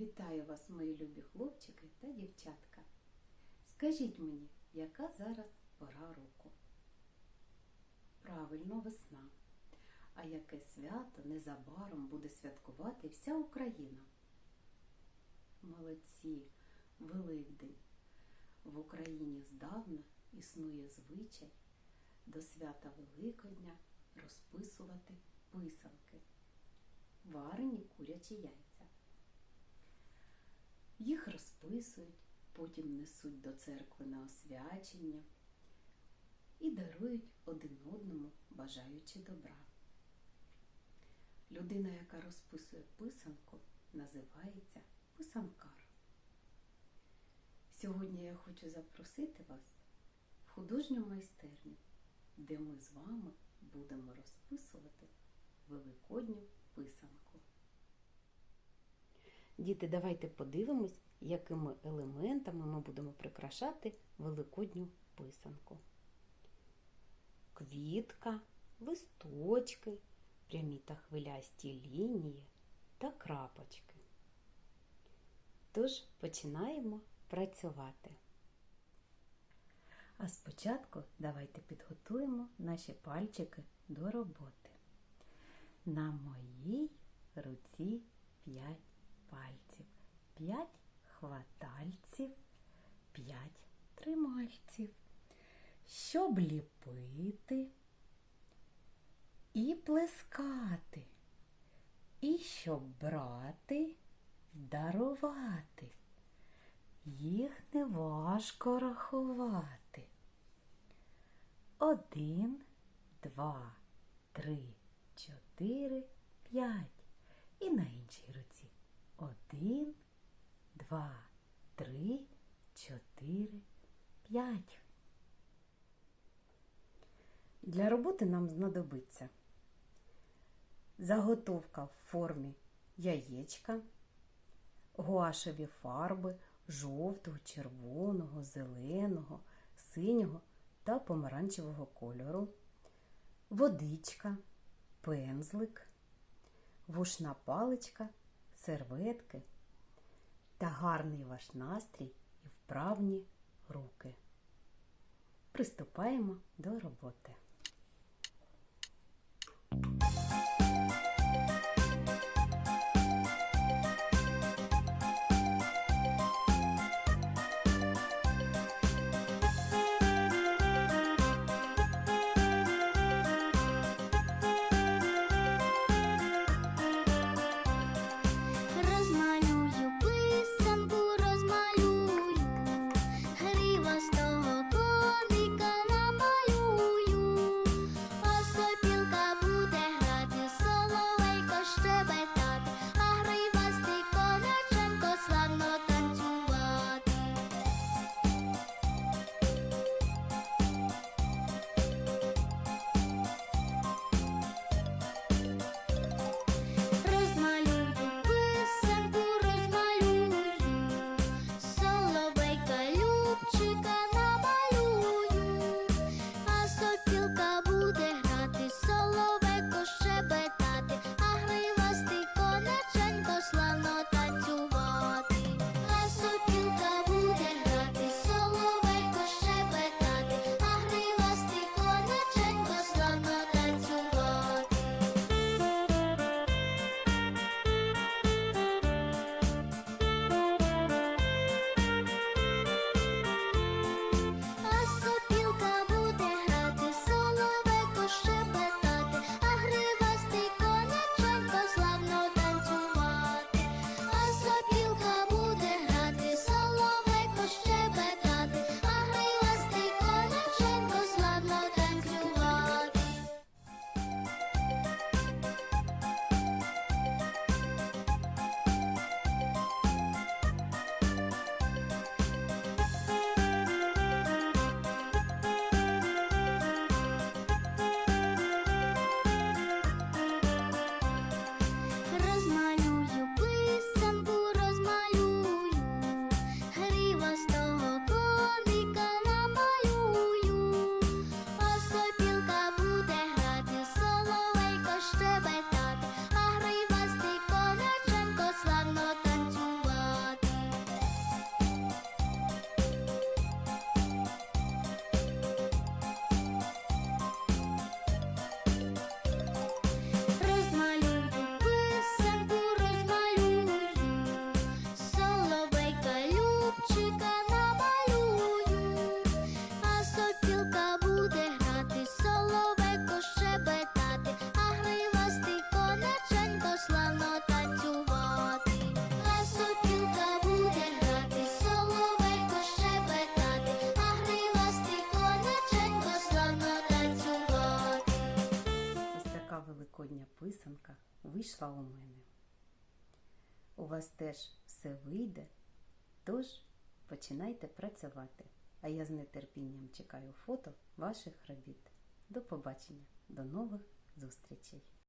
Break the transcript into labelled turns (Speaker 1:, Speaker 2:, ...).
Speaker 1: Вітаю вас, мої любі хлопчики та дівчатка. Скажіть мені, яка зараз пора року? Правильно, весна. А яке свято незабаром буде святкувати вся Україна? Молодці, Великдень. В Україні здавна існує звичай до свята Великодня розписувати писанки, варені курячі яйця. Розписують, потім несуть до церкви на освячення і дарують один одному, бажаючи добра. Людина, яка розписує писанку, називається писанкар. Сьогодні я хочу запросити вас в художню майстерню, де ми з вами будемо розписувати великодню писанку. Діти, давайте подивимось, якими елементами ми будемо прикрашати великодню писанку. Квітка, листочки, прямі та хвилясті лінії та крапочки. Тож починаємо працювати. А спочатку давайте підготуємо наші пальчики до роботи. На моїй руці 5 пальців, 5 хватальців, 5 тримальців. Щоб ліпити і плескати, і щоб брати, дарувати. Їх не важко рахувати. Один, два, три, чотири, п'ять. І на іншій руці. Один, два, три, чотири, п'ять. Для роботи нам знадобиться заготовка в формі яєчка, гуашеві фарби жовтого, червоного, зеленого, синього та помаранчевого кольору, водичка, пензлик, вушна паличка, серветки та гарний ваш настрій і вправні руки. Приступаємо до роботи. Писанка вийшла у мене. У вас теж все вийде, тож починайте працювати. А я з нетерпінням чекаю фото ваших робіт. До побачення, до нових зустрічей!